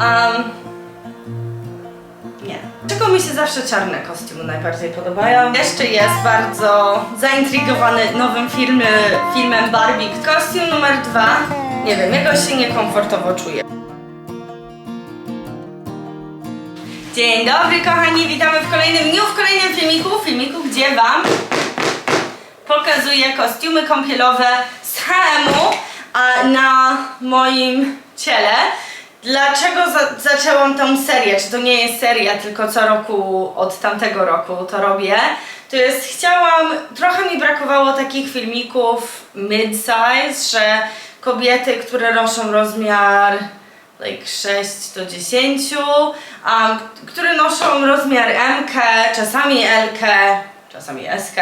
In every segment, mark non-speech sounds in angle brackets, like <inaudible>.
Um, nie. Czego mi się zawsze czarne kostiumy najbardziej podobają? Jeszcze jest bardzo zaintrygowany nowym filmy, filmem Barbie. Kostium numer dwa. Nie wiem, jakoś się niekomfortowo czuję. Dzień dobry kochani, witamy w kolejnym dniu, w kolejnym filmiku, filmiku, gdzie Wam pokazuję kostiumy kąpielowe z H&M-u a na moim ciele. Dlaczego za zaczęłam tą serię? Czy to nie jest seria, tylko co roku od tamtego roku to robię? To jest, chciałam, trochę mi brakowało takich filmików mid-size, że kobiety, które noszą rozmiar like 6 do 10, um, które noszą rozmiar M, czasami L, czasami S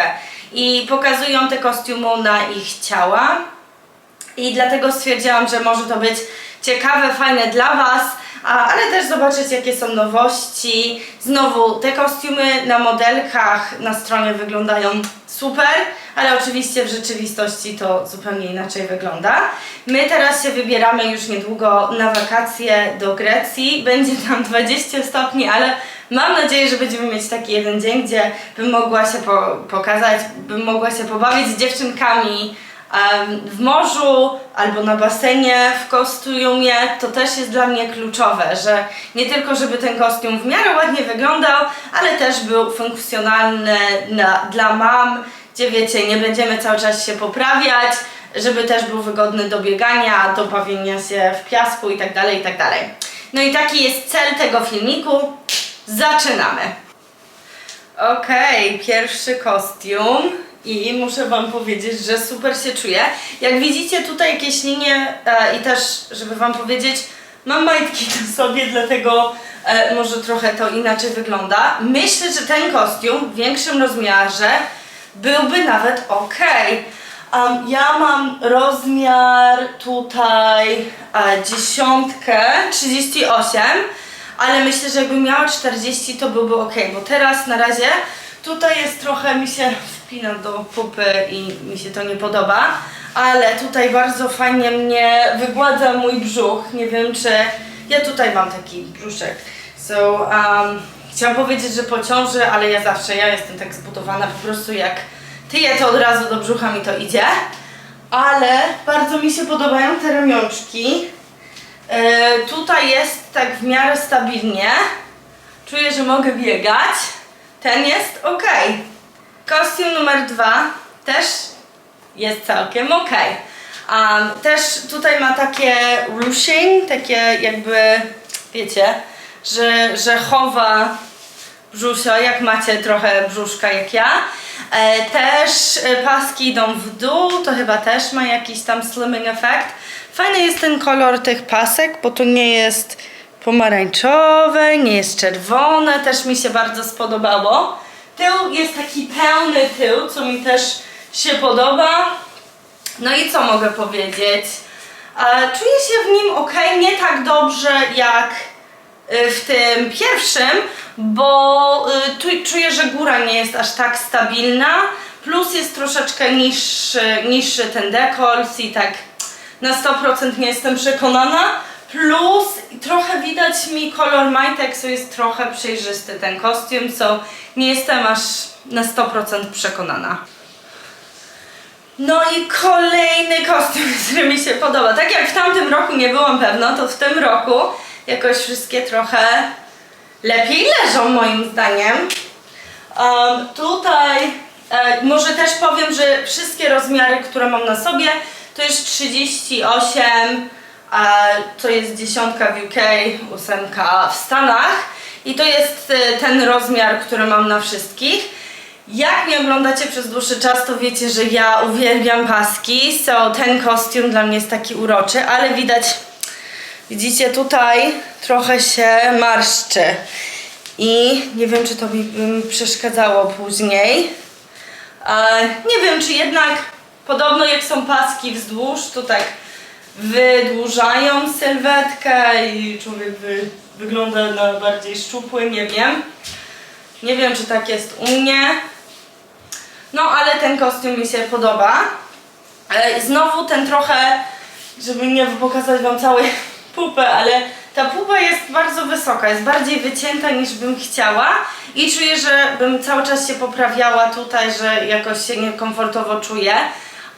i pokazują te kostiumy na ich ciała. I dlatego stwierdziłam, że może to być ciekawe, fajne dla Was, a, ale też zobaczyć jakie są nowości. Znowu te kostiumy na modelkach na stronie wyglądają super, ale oczywiście w rzeczywistości to zupełnie inaczej wygląda. My teraz się wybieramy już niedługo na wakacje do Grecji. Będzie tam 20 stopni, ale mam nadzieję, że będziemy mieć taki jeden dzień, gdzie bym mogła się po pokazać, bym mogła się pobawić z dziewczynkami w morzu albo na basenie w kostiumie, to też jest dla mnie kluczowe, że nie tylko żeby ten kostium w miarę ładnie wyglądał, ale też był funkcjonalny na, dla mam, gdzie wiecie, nie będziemy cały czas się poprawiać, żeby też był wygodny do biegania, do bawienia się w piasku i tak dalej, i tak. No i taki jest cel tego filmiku. Zaczynamy! Okej, pierwszy kostium i muszę Wam powiedzieć, że super się czuję. Jak widzicie tutaj jakieś linie e, i też, żeby Wam powiedzieć, mam majtki na sobie, dlatego e, może trochę to inaczej wygląda. Myślę, że ten kostium w większym rozmiarze byłby nawet ok. Um, ja mam rozmiar tutaj e, dziesiątkę, 38 ale myślę, że jakbym miała 40 to byłby ok, bo teraz na razie tutaj jest trochę, mi się wpina do pupy i mi się to nie podoba, ale tutaj bardzo fajnie mnie wygładza mój brzuch, nie wiem czy, ja tutaj mam taki brzuszek, so um, chciałam powiedzieć, że po ciąży, ale ja zawsze, ja jestem tak zbudowana po prostu jak tyję to od razu do brzucha mi to idzie, ale bardzo mi się podobają te ramionczki, E, tutaj jest tak w miarę stabilnie. Czuję, że mogę biegać. Ten jest ok. Kostium numer dwa też jest całkiem ok. Um, też tutaj ma takie ruching, takie jakby, wiecie, że, że chowa brzusio, jak macie trochę brzuszka jak ja. E, też e, paski idą w dół, to chyba też ma jakiś tam slimming efekt. Fajny jest ten kolor tych pasek, bo to nie jest pomarańczowe, nie jest czerwone, też mi się bardzo spodobało. Tył jest taki pełny tył, co mi też się podoba. No i co mogę powiedzieć? E, czuję się w nim ok, nie tak dobrze jak y, w tym pierwszym, bo tu czuję, że góra nie jest aż tak stabilna, plus jest troszeczkę niższy, niższy ten dekolt i tak na 100% nie jestem przekonana. Plus trochę widać mi kolor majtek, co jest trochę przejrzysty ten kostium, co nie jestem aż na 100% przekonana. No i kolejny kostium, <laughs> który mi się podoba. Tak jak w tamtym roku nie byłam pewna, to w tym roku jakoś wszystkie trochę lepiej leżą moim zdaniem. Um, tutaj e, może też powiem, że wszystkie rozmiary, które mam na sobie, to jest 38, a to jest dziesiątka w UK, ósemka w Stanach i to jest e, ten rozmiar, który mam na wszystkich. Jak mnie oglądacie przez dłuższy czas, to wiecie, że ja uwielbiam paski, so ten kostium dla mnie jest taki uroczy, ale widać, widzicie tutaj trochę się marszczy i nie wiem, czy to mi przeszkadzało później. E, nie wiem, czy jednak podobno jak są paski wzdłuż, to tak wydłużają sylwetkę i człowiek wy, wygląda na bardziej szczupły, nie wiem. Nie wiem, czy tak jest u mnie. No, ale ten kostium mi się podoba. E, Znowu ten trochę, żeby nie pokazać wam całej <laughs> pupę, ale ta pupa jest bardzo wysoka, jest bardziej wycięta niż bym chciała i czuję, że bym cały czas się poprawiała tutaj, że jakoś się niekomfortowo czuję.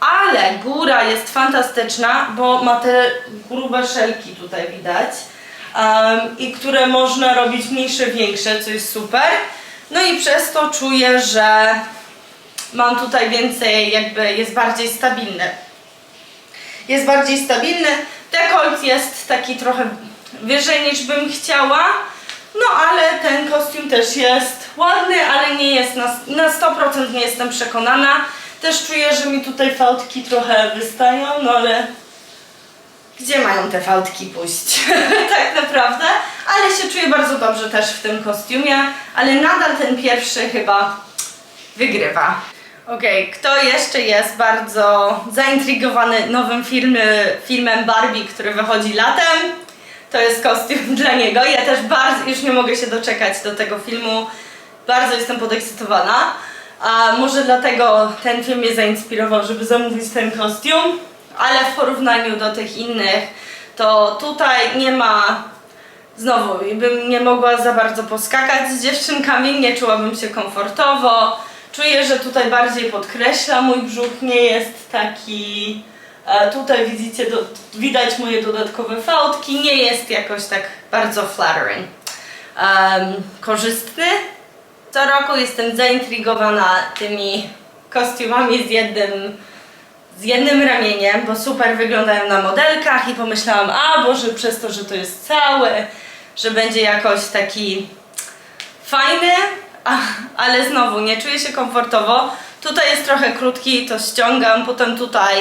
Ale góra jest fantastyczna, bo ma te grube szelki tutaj widać um, i które można robić mniejsze, większe, co jest super. No i przez to czuję, że mam tutaj więcej, jakby jest bardziej stabilny. Jest bardziej stabilny. Dekolt jest taki trochę wyżej niż bym chciała. No ale ten kostium też jest ładny, ale nie jest na, na 100% nie jestem przekonana. Też czuję, że mi tutaj fałdki trochę wystają, no ale gdzie mają te fałdki pójść? <laughs> tak naprawdę. Ale się czuję bardzo dobrze też w tym kostiumie, ale nadal ten pierwszy chyba wygrywa. Okej, kto jeszcze jest bardzo zaintrygowany nowym filmy, filmem Barbie, który wychodzi latem? To jest kostium <laughs> dla niego. Ja też bardzo, już nie mogę się doczekać do tego filmu. Bardzo jestem podekscytowana. A może dlatego ten film mnie zainspirował, żeby zamówić ten kostium. Ale w porównaniu do tych innych, to tutaj nie ma Znowu, bym nie mogła za bardzo poskakać z dziewczynkami, nie czułabym się komfortowo. Czuję, że tutaj bardziej podkreśla mój brzuch, nie jest taki. E, tutaj widzicie, do, widać moje dodatkowe fałdki, nie jest jakoś tak bardzo flattering. Um, korzystny. Co roku jestem zaintrygowana tymi kostiumami z jednym z jednym ramieniem, bo super wyglądają na modelkach i pomyślałam, a Boże, przez to, że to jest cały, że będzie jakoś taki fajny, a, ale znowu nie czuję się komfortowo. Tutaj jest trochę krótki, to ściągam, potem tutaj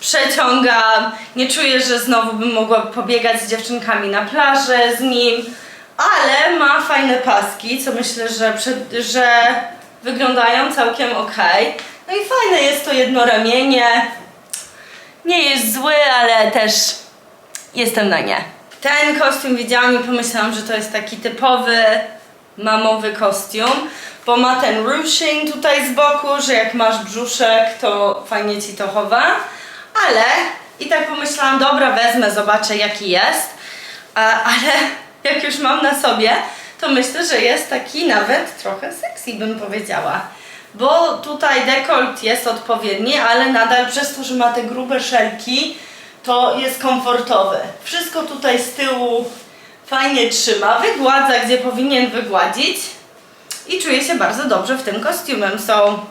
przeciągam. Nie czuję, że znowu bym mogła pobiegać z dziewczynkami na plaży z nim, ale ma fajne paski, co myślę, że, przed, że wyglądają całkiem ok. No i fajne jest to jedno ramienie. Nie jest zły, ale też jestem na nie. Ten kostium widziałam i pomyślałam, że to jest taki typowy mamowy kostium, bo ma ten ruching tutaj z boku, że jak masz brzuszek, to fajnie ci to chowa. Ale i tak pomyślałam, dobra, wezmę, zobaczę jaki jest. Ale <laughs> jak już mam na sobie, to myślę, że jest taki nawet trochę sexy, bym powiedziała. Bo tutaj dekolt jest odpowiedni, ale nadal przez to, że ma te grube szelki, to jest komfortowy. Wszystko tutaj z tyłu fajnie trzyma, wygładza gdzie powinien wygładzić i czuję się bardzo dobrze w tym kostiumem. So,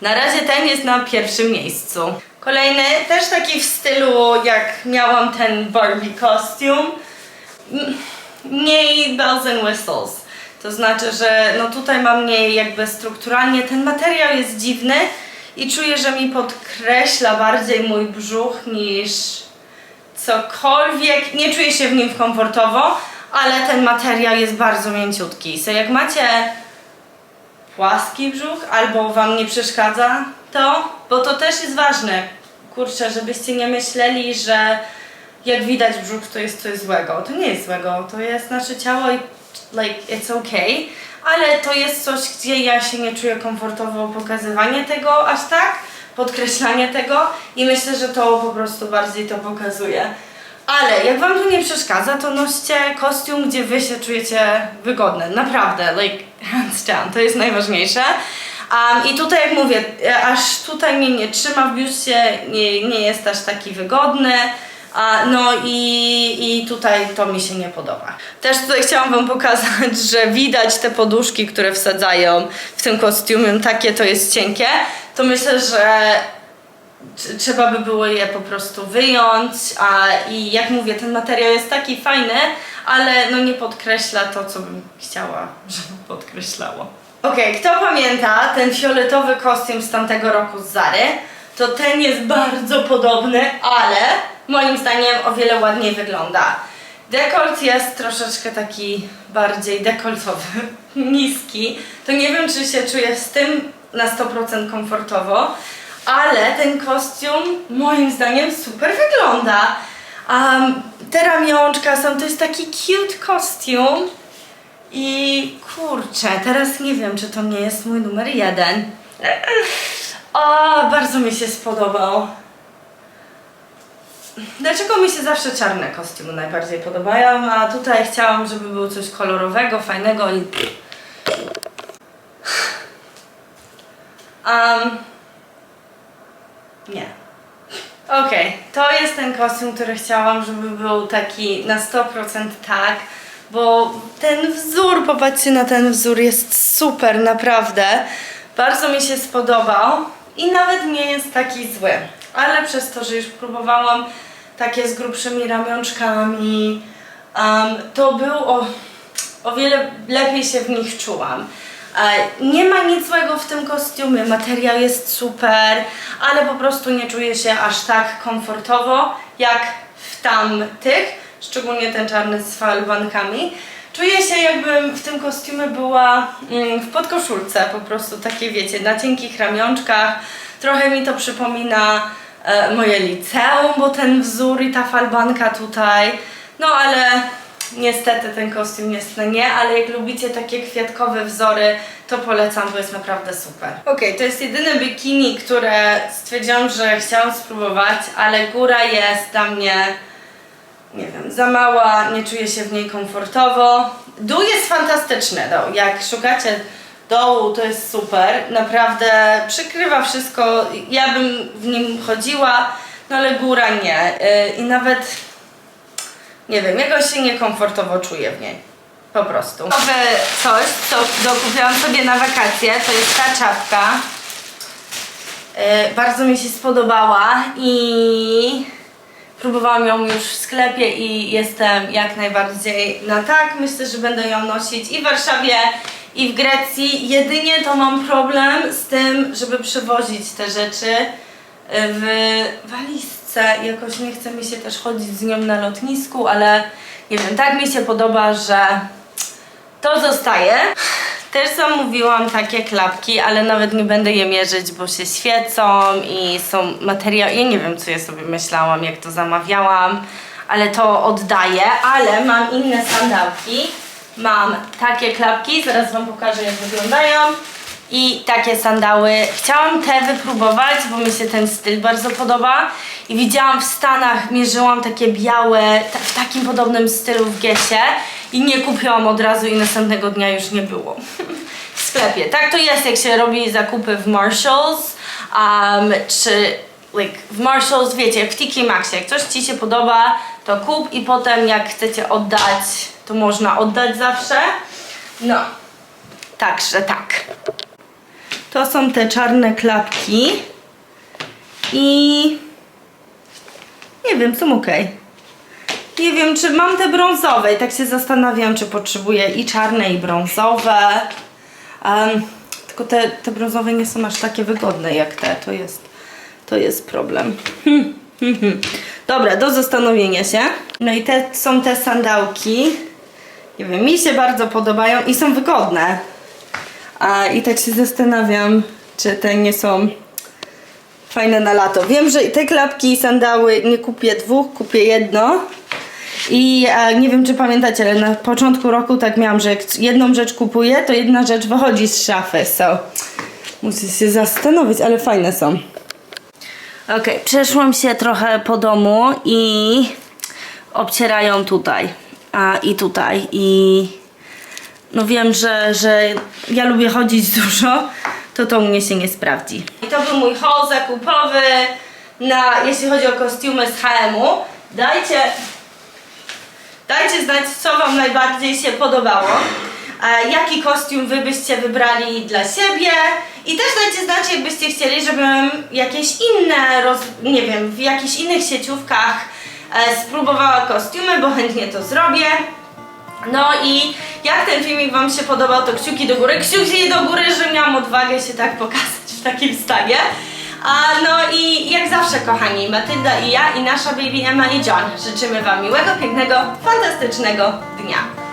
na razie ten jest na pierwszym miejscu. Kolejny, też taki w stylu jak miałam ten Barbie kostium. Mniej bells and whistles. To znaczy, że no tutaj mam mniej jakby strukturalnie, ten materiał jest dziwny i czuję, że mi podkreśla bardziej mój brzuch niż cokolwiek. Nie czuję się w nim komfortowo, ale ten materiał jest bardzo mięciutki. So jak macie płaski brzuch albo wam nie przeszkadza to, bo to też jest ważne. Kurczę, żebyście nie myśleli, że jak widać brzuch to jest coś złego. To nie jest złego, to jest nasze ciało i like it's okay, ale to jest coś, gdzie ja się nie czuję komfortowo pokazywanie tego aż tak, podkreślanie tego i myślę, że to po prostu bardziej to pokazuje. Ale jak wam to nie przeszkadza, to noście kostium, gdzie wy się czujecie wygodne. Naprawdę, like hands down, to jest najważniejsze. Um, I tutaj jak mówię, aż tutaj mnie nie trzyma w biustie, nie, nie jest aż taki wygodny. A, no i, i tutaj to mi się nie podoba. Też tutaj chciałam Wam pokazać, <laughs> że widać te poduszki, które wsadzają w tym kostiumie, takie to jest cienkie. To myślę, że tr- trzeba by było je po prostu wyjąć. A, I jak mówię, ten materiał jest taki fajny, ale no nie podkreśla to, co bym chciała, <laughs> żeby podkreślało. Okej, kto pamięta ten fioletowy kostium z tamtego roku z Zary? To ten jest bardzo podobny, ale moim zdaniem o wiele ładniej wygląda. Dekolt jest troszeczkę taki bardziej dekoltowy, <laughs> niski. To nie wiem, czy się czuję z tym na 100% komfortowo, ale ten kostium moim zdaniem super wygląda. Um, te ramionczka są, to jest taki cute kostium. I kurczę, teraz nie wiem, czy to nie jest mój numer jeden. O, bardzo mi się spodobał. Dlaczego mi się zawsze czarne kostiumy najbardziej podobają, a tutaj chciałam, żeby było coś kolorowego, fajnego i... Um, nie. Okej, to jest ten kostium, który chciałam, żeby był taki na 100% tak, bo ten wzór, popatrzcie na ten wzór, jest super, naprawdę. Bardzo mi się spodobał i nawet nie jest taki zły, ale przez to, że już próbowałam takie z grubszymi ramionczkami, um, to był o, wiele lepiej się w nich czułam. E, Nie ma nic złego w tym kostiumie, materiał jest super, ale po prostu nie czuję się aż tak komfortowo jak w tamtych, szczególnie ten czarny z falbankami. Czuję się jakbym w tym kostiumie była mm, w podkoszulce, po prostu takie wiecie, na cienkich ramionczkach. Trochę mi to przypomina moje liceum, bo ten wzór i ta falbanka tutaj. No ale Niestety ten kostium jest na nie, ale jak lubicie takie kwiatkowe wzory, to polecam, bo jest naprawdę super. Okej, to jest jedyne bikini, które stwierdziłam, że chciałam spróbować, ale góra jest dla mnie, nie wiem, za mała, nie czuję się w niej komfortowo. Dół jest fantastyczny, dół. jak szukacie dołu, to jest super, naprawdę przykrywa wszystko, ja bym w nim chodziła, no ale góra nie. Yy, I nawet nie wiem, jakoś się niekomfortowo czuję w niej. Po prostu. Nowe coś, co dokupiłam sobie na wakacje, to jest ta czapka. Yy, bardzo mi się spodobała i próbowałam ją już w sklepie i jestem jak najbardziej na tak. Myślę, że będę ją nosić i w Warszawie, i w Grecji. Jedynie to mam problem z tym, żeby przewozić te rzeczy w walizce. Jakoś nie chce mi się też chodzić z nią na lotnisku, ale nie wiem, tak mi się podoba, że to zostaje. Też zamówiłam takie klapki, ale nawet nie będę je mierzyć, bo się świecą i są materiały. Ja nie wiem, co ja sobie myślałam, jak to zamawiałam, ale to oddaję. Ale mam inne sandałki. Mam takie klapki, zaraz Wam pokażę, jak wyglądają. I takie sandały. Chciałam te wypróbować, bo mi się ten styl bardzo podoba. I widziałam w Stanach, mierzyłam takie białe, w takim podobnym stylu w Gesie. I nie kupiłam od razu i następnego dnia już nie było. <laughs> w sklepie. Tak to jest, jak się robi zakupy w Marshalls, um, czy like, w Marshalls, wiecie, w Tiki Maxie. Jak coś Ci się podoba, to kup i potem jak chcecie oddać, to można oddać zawsze. No, także tak. To są te czarne klapki. I nie wiem, są ok. Nie wiem, czy mam te brązowe i tak się zastanawiam, czy potrzebuję i czarne, i brązowe. Em, tylko te, te brązowe nie są aż takie wygodne jak te. To jest, to jest problem. Hmm, hmm, hmm. Dobra, do zastanowienia się. No i te są te sandałki. Nie wiem, mi się bardzo podobają i są wygodne. A, I tak się zastanawiam, czy te nie są fajne na lato. Wiem, że te klapki i sandały nie kupię dwóch, kupię jedno. I nie wiem, czy pamiętacie, ale na początku roku tak miałam, że jak jedną rzecz kupuję, to jedna rzecz wychodzi z szafy. So, muszę się zastanowić, ale fajne są. Ok, przeszłam się trochę po domu i obcierają tutaj a, i tutaj i no wiem, że, że ja lubię chodzić <laughs> dużo, to to u mnie się nie sprawdzi. I to był mój haul zakupowy na, jeśli chodzi o kostiumy z H&M-u. Dajcie, dajcie znać, co Wam najbardziej się podobało. Jaki kostium Wy byście wybrali dla siebie i też dajcie znać, jakbyście chcieli, żebym jakieś inne, roz, nie wiem, w jakichś innych sieciówkach spróbowała kostiumy, bo chętnie to zrobię. No i jak ten filmik Wam się podobał, to kciuki do góry. Kciuki do góry, że miałam odwagę się tak pokazać w takim stanie. A no i jak zawsze, kochani, Matylda i ja i nasza baby Emma i John życzymy Wam miłego, pięknego, fantastycznego dnia.